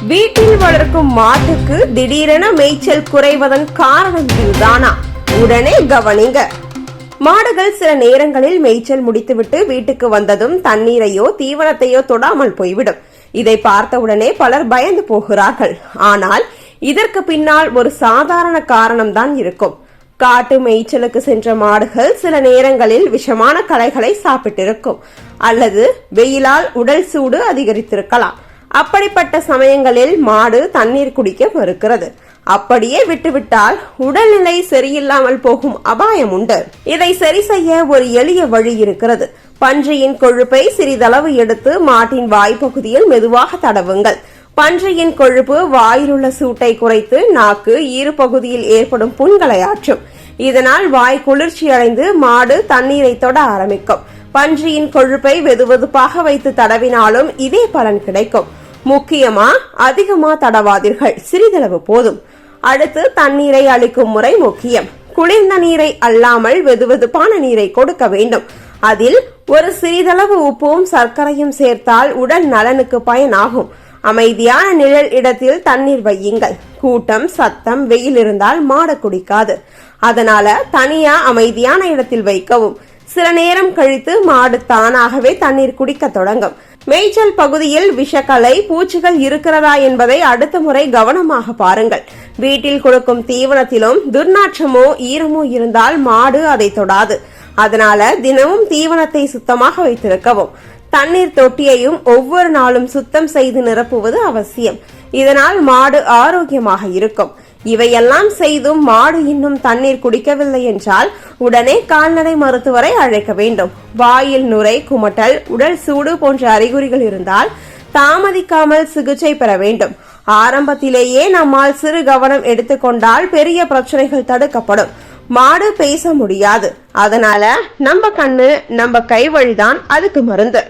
வீட்டில் வளர்க்கும் மாட்டுக்கு திடீரென மேய்ச்சல் குறைவதன் காரணம் இதுதானா? உடனே கவனிங்க. மாடுகள் சில நேரங்களில் மேய்ச்சல் முடித்துவிட்டு வீட்டுக்கு வந்ததும் தண்ணீரையோ தீவனத்தையோ தொடாமல் போய்விடும். இதை பார்த்தவுடனே பலர் பயந்து போகிறார்கள். ஆனால் இதற்கு பின்னால் ஒரு சாதாரண காரணம்தான் இருக்கும். காட்டு மேய்ச்சலுக்கு சென்ற மாடுகள் சில நேரங்களில் விஷமான களைகளை சாப்பிட்டிருக்கும். அல்லது வெயிலால் உடல் சூடு அதிகரித்திருக்கலாம். அப்படிப்பட்ட சமயங்களில் மாடு தண்ணீர் குடிக்க மறுக்கிறது. அப்படியே விட்டுவிட்டால் உடல்நிலை சரியில்லாமல் போகும் அபாயம் உண்டு. இதை சரி செய்ய ஒரு எளிய வழி இருக்கிறது. பன்றியின் கொழுப்பை சிறிதளவு எடுத்து மாட்டின் வாய்ப்பகுதியில் மெதுவாக தடவுங்கள். பன்றியின் கொழுப்பு வாயிலுள்ள சூட்டை குறைத்து நாக்கு ஈறு பகுதியில் ஏற்படும் புண்களை ஆற்றும். இதனால் வாய் குளிர்ச்சி அடைந்து மாடு தண்ணீரை தொட ஆரம்பிக்கும். பன்றியின் கொழுப்பை வெதுவெதுப்பாக வைத்து தடவினாலும் இதே பலன் கிடைக்கும். முக்கியமா அதிகமா தடவாதீர்கள். சிறிதளவு போதும். அடுத்து தண்ணீரை அளிக்கும் முறை முக்கியம். குளிர்ந்த நீரை அல்லாமல் வெதுவெதுப்பான நீரை கொடுக்க வேண்டும். அதில் ஒரு சிறிதளவு உப்பும் சர்க்கரையும் சேர்த்தால் உடல் நலனுக்கு பயனாகும். அமைதியான நிழல் இடத்தில் தண்ணீர் வையுங்கள். கூட்டம் சத்தம் வெயில் இருந்தால் மாட குடிக்காது. அதனால தனியா அமைதியான இடத்தில் வைக்கவும். சில நேரம் கழித்து மாடு தானாகவே தண்ணீர் குடிக்க தொடங்கும். மேய்ச்சல் பகுதியில் விஷக்கலை பூச்சிகள் இருக்கிறதா என்பதை அடுத்த முறை கவனமாக பாருங்கள். வீட்டில் கொடுக்கும் தீவனத்திலும் துர்நாற்றமோ ஈரமோ இருந்தால் மாடு அதை தொடாது. அதனால தினமும் தீவனத்தை சுத்தமாக வைத்திருக்கவும். தண்ணீர் தொட்டியையும் ஒவ்வொரு நாளும் சுத்தம் செய்து நிரப்புவது அவசியம். இதனால் மாடு ஆரோக்கியமாக இருக்கும். இவையெல்லாம் செய்தும் மாடு இன்னும் தண்ணீர் குடிக்கவில்லை என்றால் உடனே கால்நடை மருத்துவரை அழைக்க வேண்டும். வாயில் நுரை குமட்டல் உடல் சூடு போன்ற அறிகுறிகள் இருந்தால் தாமதிக்காமல் சிகிச்சை பெற வேண்டும். ஆரம்பத்திலேயே நம்மால் சிறு கவனம் எடுத்துக்கொண்டால் பெரிய பிரச்சனைகள் தடுக்கப்படும். மாடு பேச முடியாது. அதனால நம்ம கண்ணு நம்ம கை வழிதான் அதுக்கு மருந்து.